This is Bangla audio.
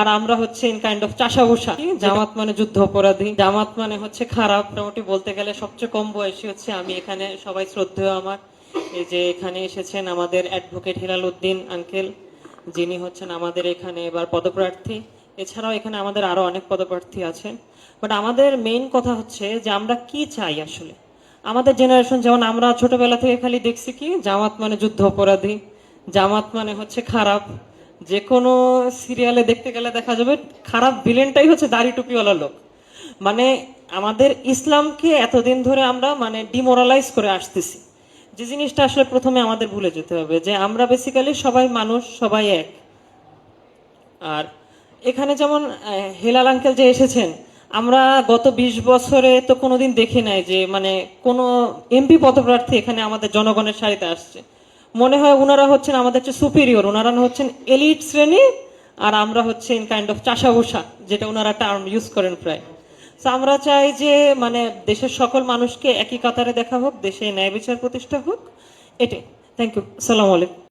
আর আমরা হচ্ছে ইন কাইন্ড অফ চাষাভূষা। জামাত মানে যুদ্ধ অপরাধী। জামাত মানে হচ্ছে খারাপ। মোটামুটি বলতে গেলে সবচেয়ে কম বয়সী হচ্ছে আমি এখানে। সবাই শ্রদ্ধেয় আমার। এই যে এখানে এসেছেন আমাদের অ্যাডভোকেট হিলাল উদ্দিন আঙ্কেল যিনি হচ্ছেন আমাদের এখানে এবার পদপ্রার্থী। এছাড়াও এখানে আমাদের আরও অনেক পদপ্রার্থী আছেন। বাট আমাদের মেইন কথা হচ্ছে যে আমরা কি চাই আসলে? আমাদের জেনারেশন যেমন আমরা ছোটবেলা থেকে খালি দেখছি কি জামাত মানে যুদ্ধ অপরাধী। জামাত মানে হচ্ছে খারাপ। যে কোনো সিরিয়ালে দেখতে গেলে দেখা যাবে খারাপ ভিলেনটাই হচ্ছে দাড়ি টুপিওয়ালা লোক। মানে আমাদের ইসলামকে এতদিন ধরে আমরা মানে ডিমোরালাইজ করে আসতেছি। যে জিনিসটা আসলে প্রথমে আমাদের ভুলে যেতে হবে যে আমরা বেসিক্যালি সবাই মানুষ, সবাই এক। আর এখানে যেমন হেলাল আঙ্কেল যে এসেছেন, আমরা গত বিশ বছরে তো কোনোদিন দেখি নাই যে মানে কোনো এমপি পদপ্রার্থী এখানে আমাদের জনগণের সারিতে আসছে। মনে হয় ওনারা হচ্ছেন আমাদের চেয়ে সুপিরিয়র ওনারা হচ্ছেন এলিট শ্রেণি, আর আমরা হচ্ছে ইন কাইন্ড অফ চাষাভূষা যেটা ওনারা টার্ম ইউজ করেন প্রায়। তো আমরা চাই যে মানে দেশের সকল মানুষকে একই কাতারে দেখা হোক, দেশে ন্যায় বিচার প্রতিষ্ঠা হোক। এটাই। থ্যাংক ইউ সালাম আলাইকুম